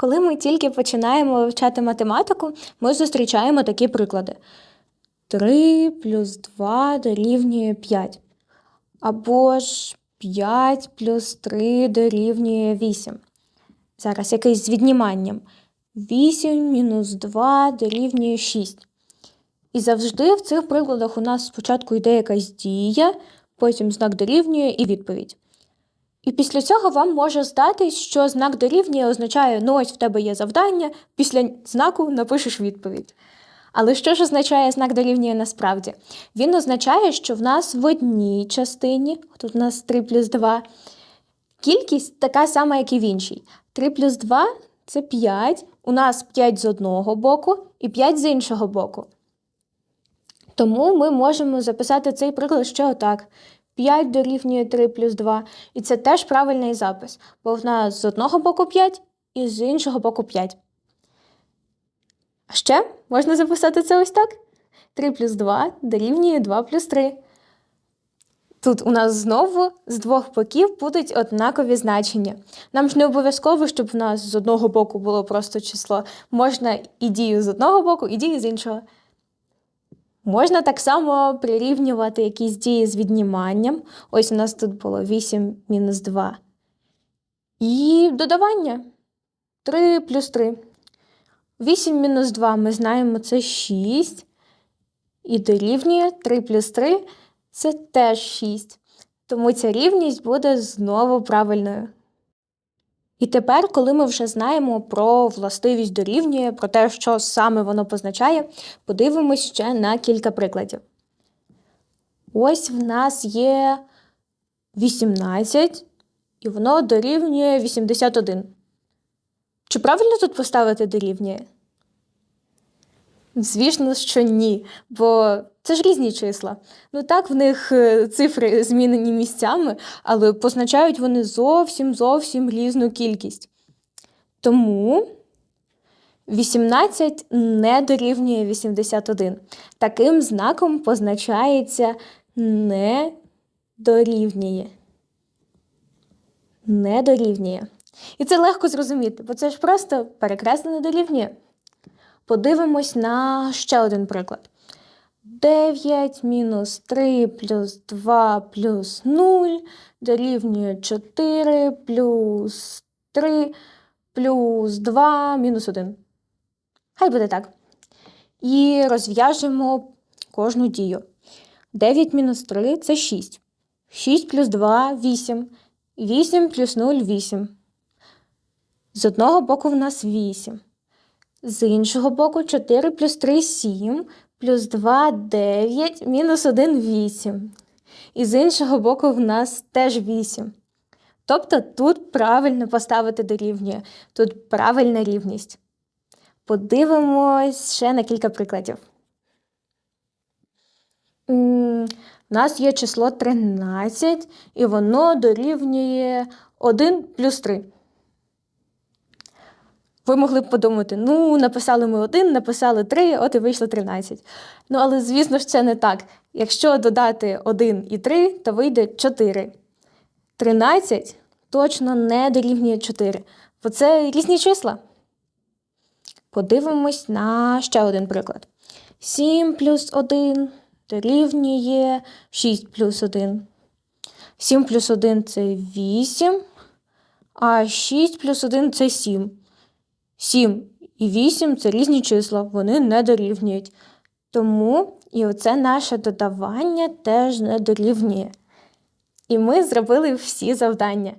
Коли ми тільки починаємо вивчати математику, ми зустрічаємо такі приклади: 3 плюс 2 дорівнює 5. Або ж 5 плюс 3 дорівнює 8. Зараз якийсь з відніманням. 8 мінус 2 дорівнює 6. І завжди в цих прикладах у нас спочатку йде якась дія, потім знак дорівнює і відповідь. І після цього вам може здатись, що знак дорівнює означає, ну ось в тебе є завдання, після знаку напишеш відповідь. Але що ж означає знак дорівнює насправді? Він означає, що в нас в одній частині, тут у нас 3 плюс 2, кількість така сама, як і в іншій. 3 плюс 2 це 5, у нас 5 з одного боку і 5 з іншого боку. Тому ми можемо записати цей приклад ще отак. 5 дорівнює 3 плюс 2. І це теж правильний запис, бо в нас з одного боку 5 і з іншого боку 5. А ще можна записати це ось так. 3 плюс 2 дорівнює 2 плюс 3. Тут у нас знову з двох боків будуть однакові значення. Нам ж не обов'язково, щоб в нас з одного боку було просто число. Можна і дію з одного боку, і дію з іншого. Можна так само прирівнювати якісь дії з відніманням. Ось у нас тут було 8 мінус 2. І додавання 3 плюс 3. 8 мінус 2 ми знаємо це 6. І дорівнює 3 плюс 3 це теж 6. Тому ця рівність буде знову правильною. І тепер, коли ми вже знаємо про властивість дорівнює, про те, що саме воно позначає, подивимось ще на кілька прикладів. Ось в нас є 18, і воно дорівнює 81. Чи правильно тут поставити дорівнює? Звісно, що ні, бо це ж різні числа. Ну так, в них е, цифри змінені місцями, але позначають вони зовсім зовсім різну кількість. Тому 18 не дорівнює 81. Таким знаком позначається не дорівнює. Не дорівнює. І це легко зрозуміти, бо це ж просто перекреслене дорівнює. Подивимось на ще один приклад. 9 мінус 3 плюс 2 плюс 0 дорівнює 4 плюс 3 плюс 2 мінус 1. Хай буде так. І розв'яжемо кожну дію. 9 мінус 3 це 6. 6 плюс 2 8. 8 плюс 0 8. З одного боку в нас 8. З іншого боку 4 плюс 3 7, плюс 2 9, мінус 1 8. І з іншого боку в нас теж 8. Тобто тут правильно поставити дорівнює, тут правильна рівність. Подивимось ще на кілька прикладів. У нас є число 13, і воно дорівнює 1 плюс 3. Ви могли б подумати, ну, написали ми 1, написали 3, от і вийшло 13. Ну, але, звісно ж, це не так. Якщо додати 1 і 3, то вийде 4. 13 точно не дорівнює 4, бо це різні числа. Подивимось на ще один приклад. 7 плюс 1 дорівнює 6 плюс 1. 7 плюс 1 це 8, а 6 плюс 1 це 7. 7 і 8 це різні числа, вони не дорівнюють. Тому і оце наше додавання теж не дорівнює. І ми зробили всі завдання.